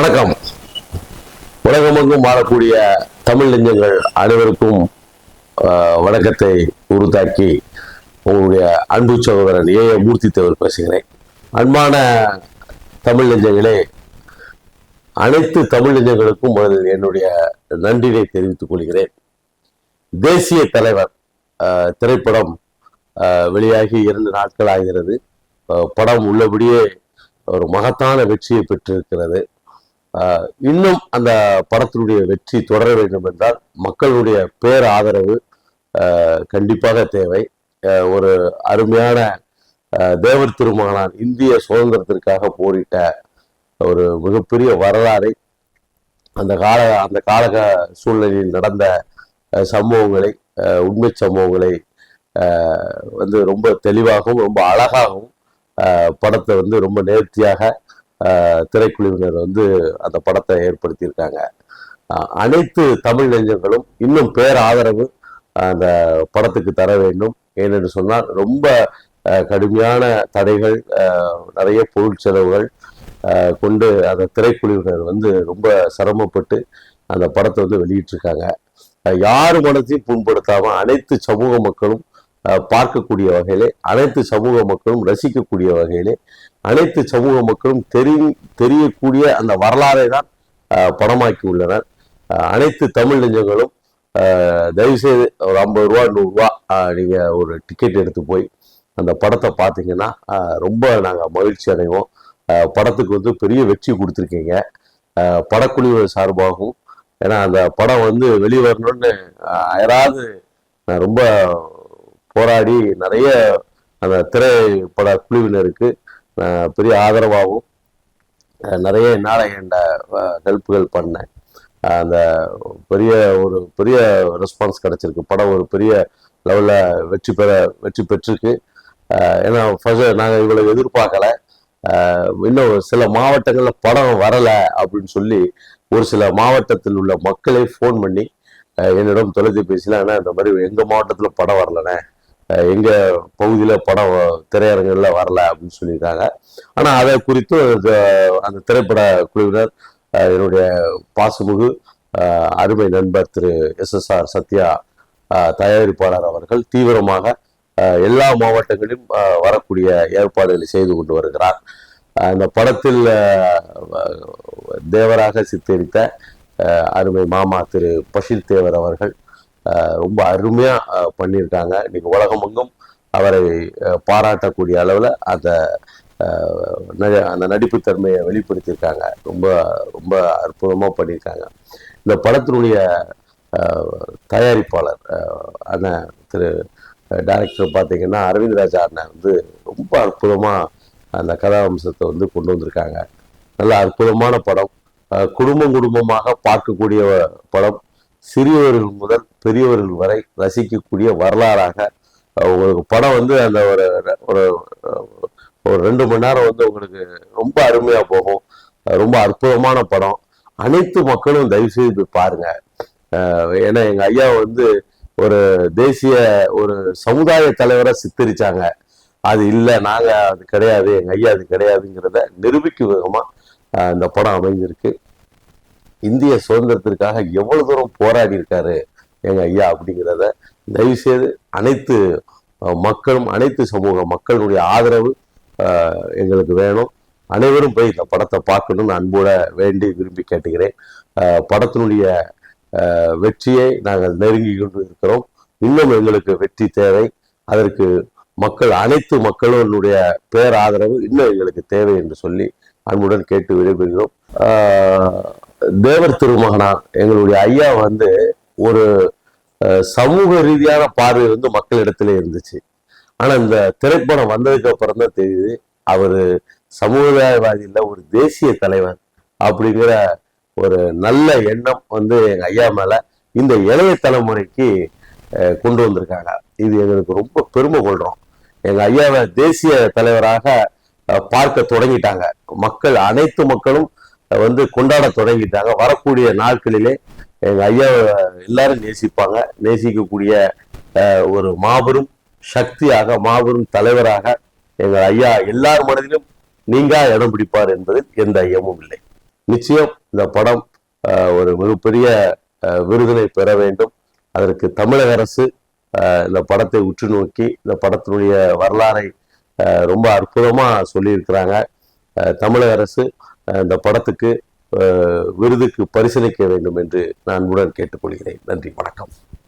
வணக்கம். உலகமெங்கும் வாழக்கூடிய தமிழ் நெஞ்சங்கள் அனைவருக்கும் ஆஹ், வணக்கத்தை உருத்தாக்கி உங்களுடைய அன்பு சகோதரன் ஏ. மூர்த்தி தேவர் பேசுகிறேன். அன்பான தமிழ் நெஞ்சங்களே அனைத்து தமிழ் நெஞ்சங்களுக்கும் முதலில் என்னுடைய நன்றியை தெரிவித்துக் கொள்கிறேன். தேசிய தலைவர் ஆஹ், திரைப்படம் வெளியாகி இரண்டு நாட்கள் ஆகிறது. படம் உள்ளபடியே ஒரு மகத்தான வெற்றியை பெற்றிருக்கிறது. இன்னும் அந்த படத்தினுடைய வெற்றி தொடர வேண்டும் என்றால் மக்களுடைய பேர் ஆதரவு கண்டிப்பாக தேவை. ஒரு அருமையான தேவர் திருமகனான் இந்திய சுதந்திரத்திற்காக போரிட்ட ஒரு மிகப்பெரிய வரலாறை அந்த கால அந்த காலக சூழ்நிலையில் நடந்த சம்பவங்களை உண்மை சம்பவங்களை வந்து ரொம்ப தெளிவாகவும் ரொம்ப அழகாகவும் படத்தை வந்து ரொம்ப நேர்த்தியாக திரைக்குழுவினர் வந்து அந்த படத்தை ஏற்படுத்தியிருக்காங்க. அனைத்து தமிழ் நெஞ்சங்களும் இன்னும் பேர் ஆதரவு அந்த படத்துக்கு தர வேண்டும். ஏனென்று சொன்னால் ரொம்ப அஹ், கடுமையான தடைகள் அஹ், நிறைய பொருள் செலவுகள் கொண்டு அந்த திரைக்குழுவினர் வந்து ரொம்ப சிரமப்பட்டு அந்த படத்தை வந்து வெளியிட்டிருக்காங்க. யார் மனத்தையும் புண்படுத்தாமல் அனைத்து சமூக மக்களும் பார்க்கக்கூடிய வகையிலே அனைத்து சமூக மக்களும் ரசிக்கக்கூடிய வகையிலே அனைத்து சமூக மக்களும் தெரி தெரியக்கூடிய அந்த வரலாறை தான் படமாக்கி உள்ளனர். அனைத்து தமிழ் நெஞ்சங்களும் தயவுசெய்து ஒரு ஐம்பது ரூபா நூறுரூவா நீங்கள் ஒரு டிக்கெட் எடுத்து போய் அந்த படத்தை பார்த்தீங்கன்னா ரொம்ப நாங்கள் மகிழ்ச்சி அடைவோம். படத்துக்கு வந்து பெரிய வெற்றி கொடுத்துருக்கீங்க. அஹ், சார்பாகவும் ஏன்னா அந்த படம் வந்து வெளிவரணும்னு யாராவது நான் ரொம்ப போராடி நிறைய அந்த திரைப்பட குழுவினருக்கு பெரிய ஆதரவாகவும் நிறைய என்னால் என்ற ஹெல்ப்புகள் பண்ணேன் அந்த பெரிய ஒரு பெரிய ரெஸ்பான்ஸ் கிடச்சிருக்கு. படம் ஒரு பெரிய லெவலில் வெற்றி பெற வெற்றி பெற்றிருக்கு. ஏன்னா ஃபர்ஸ்ட் நாங்கள் இவ்வளவு எதிர்பார்க்கல. இன்னும் சில மாவட்டங்களில் படம் வரலை அப்படின்னு சொல்லி ஒரு சில மாவட்டத்தில் உள்ள மக்களை ஃபோன் பண்ணி என்னிடம் தொலைபேசியில் ஆனால் இந்த மாதிரி எங்கள் மாவட்டத்தில் படம் வரலண்ணே? எங்கள் பகுதியில் படம் திரையரங்கில் வரல அப்படின்னு சொல்லியிருக்காங்க. ஆனால் அதை குறித்து அந்த- திரைப்பட குழுவினர் என்னுடைய பாசுமுகு அருமை நண்பர் திரு எஸ் சத்யா தயாரிப்பாளர் அவர்கள் தீவிரமாக எல்லா மாவட்டங்களிலும் வரக்கூடிய ஏற்பாடுகளை செய்து கொண்டு வருகிறார். அந்த படத்தில் தேவராக சித்தரித்த அருமை மாமா திரு பஷீர் தேவர் அவர்கள் ரொம்ப அருமையா பண்ணியிருக்காங்க. இன்னைக்கு உலகமெங்கும் அவரை பாராட்டக்கூடிய அளவில் அந்த அஹ், ந- அந்த நடிப்புத்தன்மையை வெளிப்படுத்தியிருக்காங்க. ரொம்ப ரொம்ப அற்புதமாக பண்ணியிருக்காங்க. இந்த படத்தினுடைய தயாரிப்பாளர் அண்ணன் திரு டைரக்டர் பார்த்தீங்கன்னா அரவிந்த் ராஜா அண்ணன் வந்து ரொம்ப அற்புதமாக அந்த கதாம்சத்தை வந்து கொண்டு வந்திருக்காங்க. நல்ல அற்புதமான படம். குடும்பம் குடும்பமாக பார்க்கக்கூடிய படம். சிறியவர்கள் முதல் பெரியவர்கள் வரை ரசிக்கக்கூடிய வரலாறாக உங்களுக்கு படம் வந்து அந்த ஒரு ஒரு ஒரு ரெண்டு மணி நேரம் வந்து உங்களுக்கு ரொம்ப அருமையாக போகும். ரொம்ப அற்புதமான படம். அனைத்து மக்களும் தயவு செய்து போய் பாருங்க. ஏன்னா எங்கள் ஐயா வந்து ஒரு தேசிய ஒரு சமுதாய தலைவரை சித்தரிச்சாங்க. அது இல்லை நாங்கள் அது கிடையாது எங்கள் ஐயா அது கிடையாதுங்கிறத நிரூபிக்கும் விதமாக இந்த படம் அமைஞ்சிருக்கு. இந்திய சுதந்திரத்திற்காக எவ்வளவு தூரம் போராடி இருக்காரு எங்க ஐயா அப்படிங்கிறத தயவு செய்து அனைத்து மக்களும் அனைத்து சமூக மக்களுடைய ஆதரவு எங்களுக்கு வேணும். அனைவரும் போய் இந்த படத்தை பார்க்கணும்னு அன்போட வேண்டி விரும்பி கேட்டுக்கிறேன். படத்தினுடைய வெற்றியை நாங்கள் நெருங்கி கொண்டு இருக்கிறோம். இன்னும் எங்களுக்கு வெற்றி தேவை. அதற்கு மக்கள் அனைத்து மக்களுடைய பேர் ஆதரவு இன்னும் எங்களுக்கு தேவை என்று சொல்லி அன்புடன் கேட்டு விடைபெறுகிறோம். ஆஹ் தேவர் திருமகனா எங்களுடைய ஐயா வந்து ஒரு சமூக ரீதியான பார்வை வந்து மக்களிடத்துல இருந்துச்சு. ஆனா இந்த திரைப்படம் வந்ததுக்கு அப்புறம் தான் தெரியுது அவர் சமுதாயவாதி ஒரு தேசிய தலைவர் அப்படிங்கிற ஒரு நல்ல எண்ணம் வந்து எங்க ஐயா மேல இந்த இளைய தலைமுறைக்கு கொண்டு வந்திருக்காங்க. இது எங்களுக்கு ரொம்ப பெருமை கொள்றோம். எங்க ஐயாவை தேசிய தலைவராக பார்க்க தொடங்கிட்டாங்க. மக்கள் அனைத்து மக்களும் வந்து கொண்டாட தொடங்கிட்டாங்க. வரக்கூடிய நாட்களிலே எங்கள் ஐயா எல்லாரும் நேசிப்பாங்க. நேசிக்கக்கூடிய ஒரு மாபெரும் சக்தியாக மாபெரும் தலைவராக எங்கள் ஐயா எல்லார் மனதிலும் நீங்கா இடம் பிடிப்பார் என்பதில் எந்த ஐயமும் இல்லை. நிச்சயம் இந்த படம் ஒரு மிகப்பெரிய விருதினை பெற வேண்டும். அதற்கு தமிழக அரசு இந்த படத்தை உற்று நோக்கி இந்த படத்தினுடைய வரலாறை ரொம்ப அற்புதமாக சொல்லியிருக்கிறாங்க. தமிழக அரசு இந்த படத்துக்கு விருதுக்கு பரிசீலிக்க வேண்டும் என்று நான் உடன் கேட்டுக்கொள்கிறேன். நன்றி வணக்கம்.